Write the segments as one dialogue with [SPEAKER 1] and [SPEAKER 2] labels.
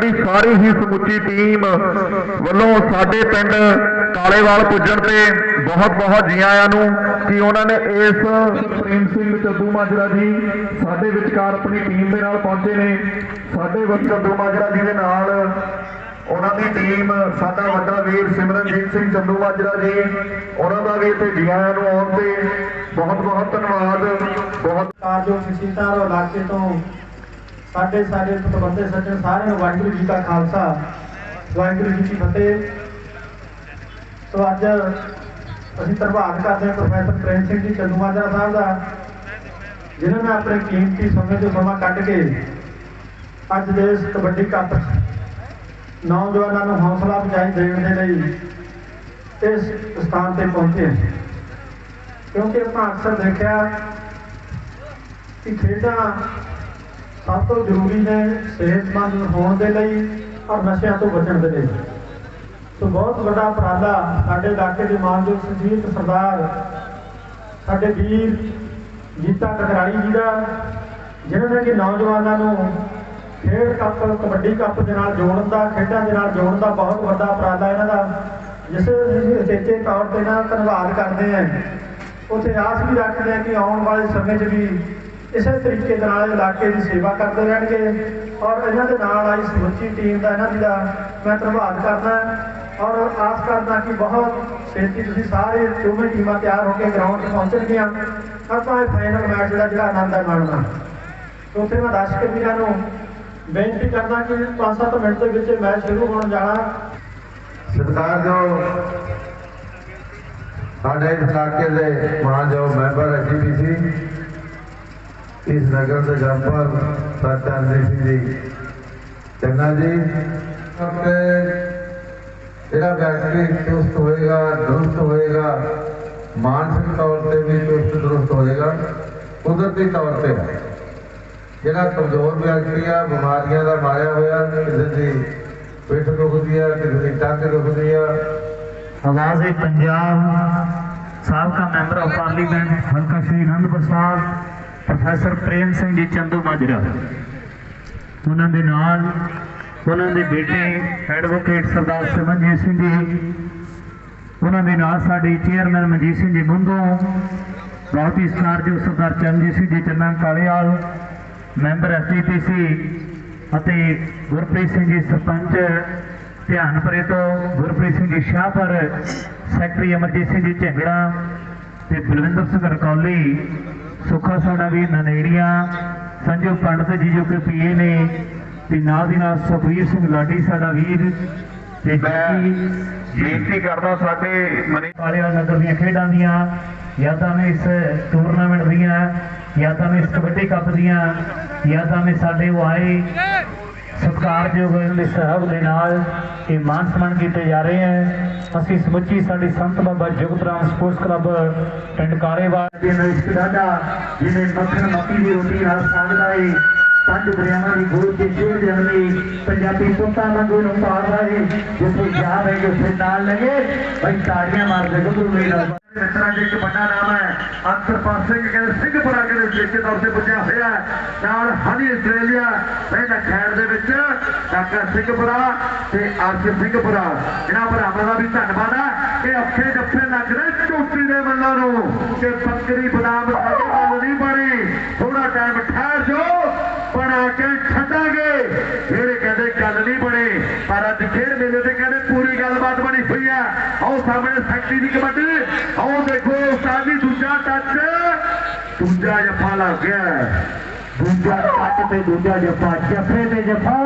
[SPEAKER 1] ਦੀ ਸਾਰੀ ਹੀ ਸਮੁੱਚੀ ਟੀਮ ਵੱਲੋਂ ਸਾਡੇ ਪਿੰਡ ਕਾਲੇਵਾਲ ਪੁੱਜਣ ਤੇ ਬਹੁਤ ਬਹੁਤ ਜੀ ਆਇਆਂ ਨੂੰ ਕਿ ਉਹਨਾਂ ਨੇ ਇਸ ਪ੍ਰੇਮ ਸਿੰਘ ਚੱਦੂ ਮਾਜਰਾ ਜੀ ਸਾਡੇ ਵਿਚਕਾਰ ਆਪਣੀ ਟੀਮ ਦੇ ਨਾਲ ਪਹੁੰਚੇ ਨੇ। ਸਾਡੇ ਚੱਦੂ ਮਾਜਰਾ ਜੀ ਦੇ ਨਾਲ ਉਹਨਾਂ ਦੀ ਟੀਮ, ਸਾਡਾ ਵੱਡਾ ਵੀਰ ਸਿਮਰਨਜੀਤ ਸਿੰਘ ਚੰਦੂ ਮਾਜਰਾ ਜੀ, ਉਹਨਾਂ ਦਾ ਵੀ ਇੱਥੇ ਜੀ ਆਇਆਂ ਨੂੰ ਆਉਣ ਤੇ ਬਹੁਤ ਬਹੁਤ ਧੰਨਵਾਦ, ਬਹੁਤ
[SPEAKER 2] ਕਾਰ ਜੋ ਇਲਾਕੇ ਤੋਂ ਸਾਡੇ ਸਾਰੇ ਪਤਵੰਤੇ ਸੱਜਣ ਸਾਰਿਆਂ ਨੂੰ ਵਾਹਿਗੁਰੂ ਜੀ ਕਾ ਖਾਲਸਾ, ਵਾਹਿਗੁਰੂ ਜੀ ਕੀ ਫਤਿਹ। ਸੋ ਅੱਜ ਅਸੀਂ ਧੰਨਵਾਦ ਕਰਦੇ ਹਾਂ ਪ੍ਰੋਫੈਸਰ ਪ੍ਰੇਮ ਸਿੰਘ ਜੀ ਚੰਦੂਮਾਜਰਾ ਸਾਹਿਬ ਦਾ, ਜਿਨ੍ਹਾਂ ਨੇ ਆਪਣੇ ਕੀਮਤੀ ਸਮੇਂ ਤੋਂ ਸਮਾਂ ਕੱਢ ਕੇ ਅੱਜ ਦੇ ਇਸ ਕਬੱਡੀ ਕੱਪ ਨੌਜਵਾਨਾਂ ਨੂੰ ਹੌਸਲਾ ਅਫਜ਼ਾਈ ਦੇਣ ਦੇ ਲਈ ਇਸ ਸਥਾਨ ਤੇ ਪਹੁੰਚੇ ਕਿਉਂਕਿ ਆਪਾਂ ਅਕਸਰ ਦੇਖਿਆ ਕਿ ਖੇਡਾਂ ਸਭ ਤੋਂ ਜ਼ਰੂਰੀ ਨੇ ਸਿਹਤਮੰਦ ਹੋਣ ਦੇ ਲਈ ਔਰ ਨਸ਼ਿਆਂ ਤੋਂ ਬਚਣ ਦੇ ਲਈ। ਸੋ ਬਹੁਤ ਵੱਡਾ ਉਪਰਾਲਾ ਸਾਡੇ ਇਲਾਕੇ ਦੇ ਮਾਨਯੋਗ ਸੰਜੀਤ ਸਰਦਾਰ, ਸਾਡੇ ਵੀਰ ਜੀਤਾ ਕਕਰਾਲੀ ਜੀ ਦਾ ਜਿਨ੍ਹਾਂ ਨੇ ਕਿ ਨੌਜਵਾਨਾਂ ਨੂੰ ਖੇਡ ਕੱਪ, ਕਬੱਡੀ ਕੱਪ ਦੇ ਨਾਲ ਜੋੜਨ ਦਾ, ਖੇਡਾਂ ਦੇ ਨਾਲ ਜੋੜਨ ਦਾ ਬਹੁਤ ਵੱਡਾ ਉਪਰਾਲਾ ਇਹਨਾਂ ਦਾ, ਜਿਸ ਅਸੀਂ ਉਚੇਚੇ ਤੌਰ ਤੇ ਨਾ ਧੰਨਵਾਦ ਕਰਦੇ ਹਾਂ। ਉੱਥੇ ਆਸ ਵੀ ਰੱਖਦੇ ਹਾਂ ਕਿ ਆਉਣ ਵਾਲੇ ਸਮੇਂ 'ਚ ਵੀ ਇਸੇ ਤਰੀਕੇ ਦੇ ਨਾਲ ਇਲਾਕੇ ਦੀ ਸੇਵਾ ਕਰਦੇ ਰਹਿਣਗੇ ਔਰ ਇਹਨਾਂ ਦੇ ਨਾਲ ਆਈ ਸਮੁੱਚੀ ਟੀਮ ਦਾ ਇਹਨਾਂ ਦੀ ਦਾ ਮੈਂ ਧੰਨਵਾਦ ਕਰਦਾ ਔਰ ਆਸ ਕਰਦਾ ਕਿ ਬਹੁਤ ਛੇਤੀ ਤੁਸੀਂ ਸਾਰੇ ਦੋਵੇਂ ਟੀਮਾਂ ਤਿਆਰ ਹੋ ਕੇ ਗਰਾਊਂਡ 'ਚ ਪਹੁੰਚਣਗੀਆਂ। ਆਪਾਂ ਇਹ ਫਾਈਨਲ ਮੈਚ ਦਾ ਜਿਹੜਾ ਆਨੰਦ ਹੈ ਮਾਣਨਾ। ਉੱਥੇ ਮੈਂ ਦਰਸ਼ਕ ਵੀਰਾਂ ਨੂੰ ਬੇਨਤੀ ਕਰਦਾ ਕਿ 5-7 ਮਿੰਟ ਦੇ ਵਿੱਚ ਇਹ ਮੈਚ ਸ਼ੁਰੂ ਹੋਣ ਜਾਣਾ।
[SPEAKER 3] ਸਰਕਾਰ ਜੋ ਸਾਡੇ ਇਸ ਇਲਾਕੇ ਦੇ ਮਾਨਯੋਗ ਮੈਂਬਰ ਐਜੀਪੀਸੀ ਇਸ ਨਗਰ ਦੇ ਜੰਪਰ ਸਰਦਾਰ ਸਿੰਘ ਜੀ। ਚੰਨਾ ਜੀ। ਕਿ ਜਿਹੜਾ ਵਿਅਕਤੀ ਚੁਸਤ ਹੋਏਗਾ, ਦਰੁਸਤ ਹੋਏਗਾ, ਮਾਨਸਿਕ ਤੌਰ ਤੇ ਵੀ ਚੁਸਤ ਦਰੁਸਤ ਹੋਏਗਾ, ਕੁਦਰਤੀ ਤੌਰ ਤੇ ਜਿਹੜਾ ਕਮਜ਼ੋਰ ਵਿਅਕਤੀ ਆ, ਬਿਮਾਰੀਆਂ ਦਾ ਮਾਰਿਆ ਹੋਇਆ, ਕਿਸੇ ਦੀ ਪਿੱਠ ਦੁਖਦੀ ਆ, ਕਿਸੇ ਦੀ ਟੰਗ ਦੁਖਦੀ ਆ।
[SPEAKER 4] ਆਵਾਜ਼ ਪੰਜਾਬ ਸਾਬਕਾ ਮੈਂਬਰ ਆਫ ਪਾਰਲੀਮੈਂਟ ਹਲਕਾ ਸ਼੍ਰੀ ਅਨੰਦਪੁਰ ਸਾਹਿਬ। ਪ੍ਰੋਫੈਸਰ ਪ੍ਰੇਮ ਸਿੰਘ ਜੀ ਚੰਦੂ ਮਾਜਰਾ, ਉਹਨਾਂ ਦੇ ਨਾਲ ਉਹਨਾਂ ਦੇ ਬੇਟੇ ਐਡਵੋਕੇਟ ਸਰਦਾਰ ਸਿਮਰਨਜੀਤ ਸਿੰਘ ਜੀ, ਉਹਨਾਂ ਦੇ ਨਾਲ ਸਾਡੇ ਚੇਅਰਮੈਨ ਮਨਜੀਤ ਸਿੰਘ ਜੀ ਮੁੰਦੋਂ ਬਹੁਤ ਹੀ ਸਤਿਕਾਰਯੋਗ ਸਰਦਾਰ ਚਰਨਜੀਤ ਸਿੰਘ ਜੀ, ਚੰਨਾ ਕਾਲੇਵਾਲ ਮੈਂਬਰ ਐਸਜੀਪੀਸੀ ਅਤੇ ਗੁਰਪ੍ਰੀਤ ਸਿੰਘ ਜੀ ਸਰਪੰਚ ਧਿਆਨਪੁਰੇ ਤੋਂ ਗੁਰਪ੍ਰੀਤ ਸਿੰਘ ਜੀ ਸ਼ਾਹਪੁਰ, ਸੈਕਟਰੀ ਅਮਰਜੀਤ ਸਿੰਘ ਜੀ ਝੰਗੜਾ ਤੇ ਬਲਵਿੰਦਰ ਸਿੰਘ ਰਕੌਲੀ ਸੁੱਖਾ ਸਾਡਾ ਵੀ ਨਨੇੜੀਆਂ ਸੰਜੂ ਪੰਡਤ ਜੀ ਜੋ ਕਿ ਪੀਏ ਨੇ ਤੇ ਨਾਲ ਦੀ ਨਾਲ ਸੁਖਵੀਰ ਸਿੰਘ ਲਾਡੀ ਸਾਡਾ ਵੀਰ ਤੇ ਬਾਕੀ
[SPEAKER 1] ਬੇਨਤੀ ਕਰਦਾ ਸਾਡੇ ਮਨੀ
[SPEAKER 4] ਵਾਲਿਆ ਨਗਰ ਦੀਆਂ ਖੇਡਾਂ ਦੀਆਂ ਯਾਦਾਂ ਨੇ ਇਸ ਟੂਰਨਾਮੈਂਟ ਦੀਆਂ ਯਾਦਾਂ ਨੇ ਇਸ ਕਬੱਡੀ ਕੱਪ ਦੀਆਂ ਯਾਦਾਂ ਨੇ ਸਾਡੇ ਉਹ ਆਏ ਸਤਿਕਾਰਯੋਗ ਦੇ ਸਾਹਿਬ ਦੇ ਨਾਲ ਇਹ ਮਾਨ ਸਨਮਾਨ ਕੀਤੇ ਜਾ ਰਹੇ ਹੈ। ਅਸੀਂ ਸਮੁੱਚੀ ਸਾਡੀ ਸੰਤ ਬਾਬਾ ਜਗਤ ਸਪੋਰਟਸ ਕਲੱਬ, ਪਿੰਡ ਕਾਰੇਵਾਲ ਦੇ ਨਾਲ ਇਸ ਮੱਖਣ ਮੱਕੀ ਦੀ ਰੋਟੀ ਨਾਲ ਸਾਗਦਾ ਏ ਪੰਜ ਦਰਿਆਵਾਂ ਦੀ ਗੋਦ ਤੇ ਖੇਡ ਜਾਂਦੀ ਪੰਜਾਬੀ ਪੁੱਤਾਂ ਵਾਂਗੂ ਨੂੰ ਪਾੜਦਾ ਏ ਜਿੱਥੇ ਜਾ ਰਹੇ ਉੱਥੇ ਨਾਲ ਲਗੇ ਬਈ ਤਾੜੀਆਂ ਮਾਰਦੇ ਗੱਭਰੂ ਮੇਰੇ
[SPEAKER 1] ਮਿੱਤਰਾਂ ਦੇ ਇੱਕ ਵੱਡਾ ਨਾਮ ਹੈ। ਅੰਤਰਪਾਲ ਸਿੰਘ ਕਹਿੰਦੇ ਸਿੰਘਪੁਰਾ ਕਹਿੰਦੇ ਵਿਸ਼ੇਸ਼ ਤੌਰ ਤੇ ਪੁੱਜਿਆ ਹੋਇਆ। ਨਾਲ ਹਨੀ ਆਸਟ੍ਰੇਲੀਆ ਪਹਿਲਾ ਖੈਰ ਦੇ ਵਿੱਚ ਡਾਕਟਰ ਸਿੰਘਪੁਰਾ ਤੇ ਅਰਸ਼ ਸਿੰਘਪੁਰਾ। ਇਹਨਾਂ ਭਰਾਵਾਂ ਦਾ ਵੀ ਧੰਨਵਾਦ ਹੈ ਇਹ ਅੱਖੇ ਜੱਫੇ ਲੱਗ ਰਹੇ ਚੋਟੀ ਦੇ ਮੱਲਾਂ ਨੂੰ। ਕਿ ਬੱਕਰੀ ਬਦਾਮ ਸਾਡੇ ਵੱਲ ਨਹੀਂ ਬਣੀ। ਥੋੜਾ ਟਾਈਮ ਠਹਿਰ ਜਾਓ, ਬਣਾ ਕੇ ਛੱਡਾਂਗੇ। ਜਿਹੜੇ ਕਹਿੰਦੇ ਖੇਡ ਮੇਲੇ ਤੇ ਕਹਿੰਦੇ ਪੂਰੀ ਗੱਲਬਾਤ ਬਣੀ ਹੋਈ ਹੈ ਆਓ ਸਾਹਮਣੇ ਸੈਕਟਰੀ ਦੀ ਕਬੱਡੀ। ਆਓ ਦੇਖੋ, ਉਸਤਾਦ ਦੂਜਾ ਟੱਚ ਦੂਜਾ ਜੱਫਾ ਲੱਗ ਗਿਆ।
[SPEAKER 4] ਦੂਜਾ ਟੱਚ ਤੇ ਦੂਜਾ ਜੱਫਾ, ਜੱਫੇ ਤੇ ਜੱਫਾ।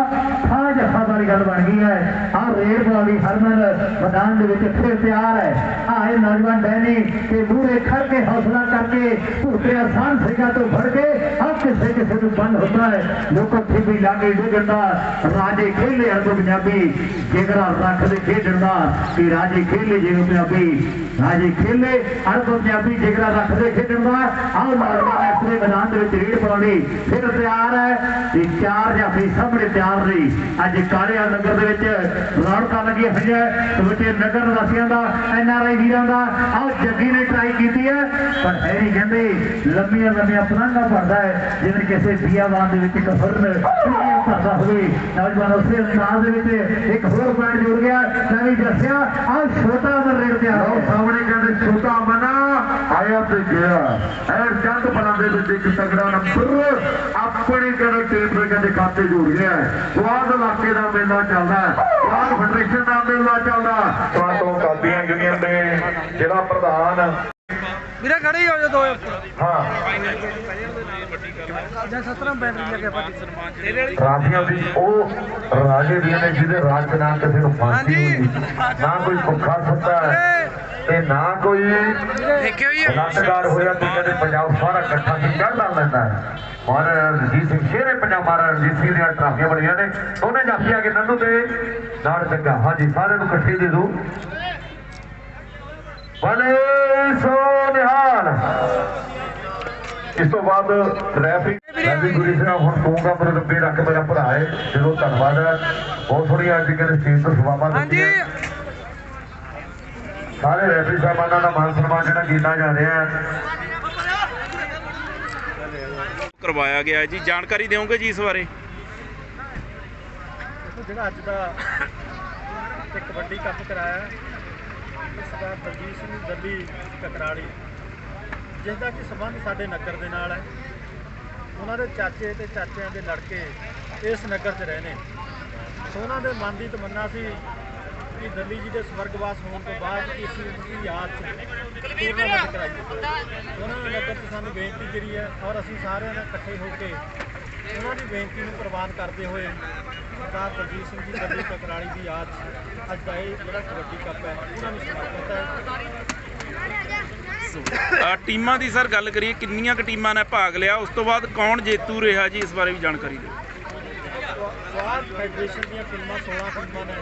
[SPEAKER 4] ਜੱਫਾ ਵਾਲੀ ਗੱਲ ਬਣ ਗਈ ਹੈ। ਆ ਰੇਡ ਵਾਲੀ ਹਰਮਨ ਮੈਦਾਨ ਦੇ ਵਿੱਚ ਫਿਰ ਤਿਆਰ ਹੈ। ਆ ਨੌਜਵਾਨ ਬਹਿਨੀ ਤੇ ਮੂਰੇ ਖੜ ਕੇ ਹੌਸਲਾ ਕਰਕੇ ਭੂਤਰੇ ਆਸਾਨ ਸਿਗਾ ਤੋਂ ਫੜ ਕੇ ਆ ਕਿਸੇ ਕਿਸੇ ਨੂੰ ਬੰਦ ਹੁੰਦਾ ਹੈ। ਲੋਕੋ ਵੀ ਲਾਗੇ ਡੁੱਗਦਾ ਰਾਜੇ ਖੇਲੇ ਹਰ ਪੰਜਾਬੀ। ਜਿਗਰਾ ਰੱਖ ਦੇ ਖੇਡਣ ਦਾ ਕਿ ਰਾਜੇ ਖੇਲੇ ਜੇ ਪੰਜਾਬੀ। ਰਾਜੇ ਖੇਲੇ ਅਰਬ ਪੰਜਾਬੀ ਜਿਗਰਾ ਰੱਖਦੇ ਖੇਡਣ ਦਾ ਆਹ ਮਾਰਦਾ ਮੈਚ ਦੇ ਮੈਦਾਨ ਦੇ ਵਿੱਚ ਰੀਡ ਪਾਉਣੀ ਫਿਰ ਤਿਆਰ ਹੈ। ਤੇ ਚਾਰ ਜਾਫੀ ਸਾਹਮਣੇ ਤਿਆਰ ਨੇ ਅੱਜ ਕਾਲਿਆ ਨਗਰ ਦੇ ਵਿੱਚ ਰੌਣਕਾਂ ਲੱਗੀਆਂ ਹੋਈਆਂ। ਸੋਚੇ ਨਗਰ ਵਾਸੀਆਂ ਦਾ, ਐਨ ਆਰ ਆਈ ਵੀਰਾਂ ਦਾ, ਆਹ ਜੱਗੀ ਨੇ ਟਰਾਈ ਕੀਤੀ ਹੈ। ਪਰ ਹੈਰੀ ਕਹਿੰਦੇ, ਲੰਮੀਆਂ ਲੰਮੀਆਂ ਪਤੰਗਾਂ ਭਰਦਾ ਹੈ। ਜਿਵੇਂ ਕਿਸੇ ਬੀਆਵਾਨ ਦੇ ਵਿੱਚ ਇੱਕ ਭਰਦਾ ਹੋਵੇ। ਨੌਜਵਾਨ ਉਸੇ ਅੰਦਾਜ਼ ਦੇ ਵਿੱਚ ਇੱਕ ਹੋਰ ਪੁਆਇੰਟ ਜੁੜ ਗਿਆ। ਨਵੀਂ ਦੱਸਿਆ, ਆਹ ਛੋਟਾ ਅਮਰ ਰੇਡ ਤੇ ਆ
[SPEAKER 1] ਸਾਹਮਣੇ ਕਹਿੰਦੇ, ਛੋਟਾ ਮਨਾ। ਆਇਆ ਤੇ ਗਿਆ। ਐ ਚੰਦ ਬਲਾਂ ਦੇ ਵਿੱਚ ਇੱਕ ਤਗੜਾ ਨੰਬਰ ਆਪਣੀ ਕਹਿੰਦੇ ਟੀਮ ਦੇ ਕਹਿੰਦੇ ਖਾਤੇ ਜੋੜ ਗਿਆ ਸਵਾਦ ਇਲਾਕੇ ਦਾ ਮੇਲਾ ਚੱਲਦਾ ਸਵਾਦ ਫੈਡਰੇਸ਼ਨ ਦਾ ਮੇਲਾ ਚੱਲਦਾ
[SPEAKER 3] ਤੋਂ ਤੋਂ ਕਾਦੀਆਂ ਯੂਨੀਅਨ ਦੇ ਜ਼ਿਲ੍ਹਾ ਪ੍ਰਧਾਨ।
[SPEAKER 2] ਵੀਰੇ ਖੜੀ ਹੋ ਜਾ ਦੋ
[SPEAKER 3] ਹਾਂ।
[SPEAKER 2] ਜਾਂ 17 ਬੈਟਰੀ ਲੱਗਿਆ ਭਾਜੀ
[SPEAKER 3] ਰਾਜੀਆਂ ਦੀ ਉਹ ਰਾਜੇ ਦੀਆਂ ਨੇ ਜਿਹਦੇ ਰਾਜ ਚ ਨਾ ਕਿਸੇ ਨੂੰ ਫਾਂਸੀ ਹੋਈ ਨਾ ਕੋਈ ਭੁੱਖਾ ਸੁੱਤਾ ਹੈ। ਤੇ ਨਾ ਕੋਈ ਬਲਾਤਕਾਰ ਹੋਇਆ ਤੇ ਕਹਿੰਦੇ ਪੰਜਾਬ ਸਾਰਾ ਇਕੱਠਾ ਸੀ ਚੜ੍ਹ ਲਾ ਲੈਂਦਾ ਹੈ। ਮਹਾਰਾਜਾ ਰਣਜੀਤ ਸਿੰਘ ਸ਼ੇਰੇ ਪੰਜਾਬ ਮਹਾਰਾਜਾ ਰਣਜੀਤ ਸਿੰਘ ਦੀਆਂ ਟਰਾਫੀਆਂ ਬਣੀਆਂ ਨੇ। ਦੋਨੇ ਜਾਫੀਆਂ ਕੇ ਨੰਨੂ ਤੇ ਨਾਲ ਚੰਗਾ ਹਾਂਜੀ ਸਾਰਿਆਂ ਨੂੰ ਇਕੱਠੇ ਦੇ ਦੋ। ਬਲੇ ਸੋ ਨਿਹਾਲ। ਇਸ ਤੋਂ ਬਾਅਦ ਟ੍ਰੈਫਿਕ ਰਵੀ ਗੁਰੀ ਸਾਹਿਬ ਹੁਣ ਦਾ ਪਰ ਰੱਬੇ ਰੱਖ ਮੇਰਾ ਭਰਾ ਹੈ ਜਦੋਂ ਧੰਨਵਾਦ ਹੈ। ਬਹੁਤ ਥੋੜੀ ਅੱਜ ਕਹਿੰਦੇ ਸਟੇਜ ਤੋਂ ਸਵਾਮਾਂ ਦਿੱਤੀਆਂ ਸਾਰੇ ਰੈਫਰੀ ਸਾਹਿਬਾਨਾਂ ਦਾ ਮਾਨ ਸਨਮਾਨ ਜਿਹੜਾ ਕੀਤਾ ਜਾ ਰਿਹਾ ਹੈ।
[SPEAKER 5] ਕਰਵਾਇਆ ਗਿਆ ਹੈ ਜੀ। ਜਾਣਕਾਰੀ ਦਿਓਗੇ ਜੀ ਇਸ ਬਾਰੇ?
[SPEAKER 2] ਜਿਹੜਾ ਅੱਜ ਦਾ ਕਬੱਡੀ ਕੱਪ ਕਰਾਇਆ ਹੈ, ਇਹ ਸਰਦਾਰ ਦਲਜੀਤ ਸਿੰਘ ਦੱਲੀ ਕਕਰਾਲੀ। ਜਿਸ ਦਾ ਕਿ ਸੰਬੰਧ ਸਾਡੇ ਨਗਰ ਦੇ ਨਾਲ ਹੈ। ਉਹਨਾਂ ਦੇ ਚਾਚੇ ਤੇ ਚਾਚਿਆਂ ਦੇ ਲੜਕੇ ਇਸ ਨਗਰ 'ਚ ਰਹੇ ਨੇ। ਸੋ ਉਹਨਾਂ ਦੇ ਮਨ ਦੀ ਤਮੰਨਾ ਸੀ ਕਿ ਦੱਲੀ ਜੀ ਦੇ ਸਵਰਗਵਾਸ ਹੋਣ ਤੋਂ ਬਾਅਦ ਇਸ ਦੀ ਯਾਦ 'ਚ ਟੂਰਨਾਮੈਂਟ ਉਹਨਾਂ ਨੇ ਨਗਰ 'ਚ ਸਾਨੂੰ ਬੇਨਤੀ ਕਰੀ ਹੈ ਔਰ ਅਸੀਂ ਸਾਰਿਆਂ ਨੇ ਇਕੱਠੇ ਹੋ ਕੇ ਉਹਨਾਂ ਦੀ ਬੇਨਤੀ ਨੂੰ ਪ੍ਰਵਾਨ ਕਰਦੇ ਹੋਏ ਸਰਦਾਰ ਦਲਜੀਤ ਸਿੰਘ ਜੀ ਦੱਲੀ ਕਕਰਾਲੀ ਦੀ ਯਾਦ 'ਚ ਅੱਜ ਦਾ ਇਹ ਜਿਹੜਾ ਕਬੱਡੀ ਕੱਪ ਹੈ ਉਹਨਾਂ ਨੂੰ ਸਮਰਪਿਤ ਹੈ।
[SPEAKER 5] ਅ, ਟੀਮਾਂ ਦੀ ਸਰ ਗੱਲ ਕਰੀਏ ਕਿੰਨੀਆਂ ਕੁ ਟੀਮਾਂ ਨੇ ਭਾਗ ਲਿਆ ਉਸ ਤੋਂ ਬਾਅਦ ਕੌਣ ਜੇਤੂ ਰਿਹਾ ਜੀ ਇਸ ਬਾਰੇ ਵੀ ਜਾਣਕਾਰੀ ਦਿਓ।
[SPEAKER 2] ਸਵਾਰ ਫੈਡਰੇਸ਼ਨ ਦੀਆਂ ਟੀਮਾਂ 16 ਟੀਮਾਂ ਨੇ।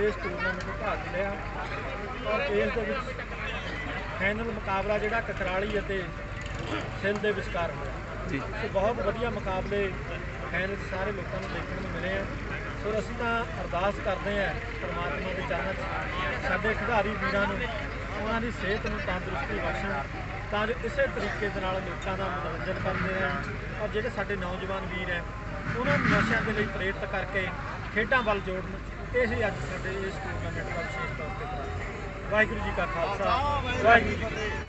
[SPEAKER 2] ਇਸ ਟੂਰਨਾਮੈਂਟ ਵਿੱਚ ਭਾਗ ਲਿਆ। ਔਰ ਇਸ ਦੇ ਵਿੱਚ ਫਾਈਨਲ ਮੁਕਾਬਲਾ ਜਿਹੜਾ ਕਕਰਾਲੀ ਅਤੇ ਸਿੰਧ ਦੇ ਵਿਚਕਾਰ ਹੋਇਆ।
[SPEAKER 5] ਜੀ।
[SPEAKER 2] ਸੋ ਬਹੁਤ ਵਧੀਆ ਮੁਕਾਬਲੇ ਫਾਈਨਲ ਸਾਰੇ ਲੋਕਾਂ ਨੂੰ ਦੇਖਣ ਨੂੰ ਮਿਲੇ ਆ। ਸੋ ਅਸੀਂ ਤਾਂ ਅਰਦਾਸ ਕਰਦੇ ਹਾਂ ਪਰਮਾਤਮਾ ਦੇ ਚਰਨਾਂ 'ਚ ਸਾਡੇ ਖਿਡਾਰੀ ਵੀਰਾਂ ਨੂੰ ਉਹਨਾਂ ਦੀ ਸਿਹਤ ਨੂੰ ਤੰਦਰੁਸਤੀ ਬਖਸ਼ਣ ਤਾਂ ਜੋ ਇਸੇ ਤਰੀਕੇ ਦੇ ਨਾਲ ਲੋਕਾਂ ਦਾ ਮਨੋਰੰਜਨ ਕਰਦੇ ਰਹਿਣ। ਔਰ ਜਿਹੜੇ ਸਾਡੇ ਨੌਜਵਾਨ ਵੀਰ ਹੈ ਉਹਨਾਂ ਨੂੰ ਨਸ਼ਿਆਂ ਦੇ ਲਈ ਪ੍ਰੇਰਿਤ ਕਰਕੇ ਖੇਡਾਂ ਵੱਲ ਜੋੜਨ ਇਹ ਹੀ ਅੱਜ ਸਾਡੇ ਇਸ ਟੂਰਨਾਮੈਂਟ ਦਾ ਵਿਸ਼ੇਸ਼ ਤੌਰ ਤੇ ਵਾਹਿਗੁਰੂ ਜੀ ਕਾ ਖਾਲਸਾ, ਵਾਹਿਗੁਰੂ ਜੀ ਕੀ ਫਤਿਹ।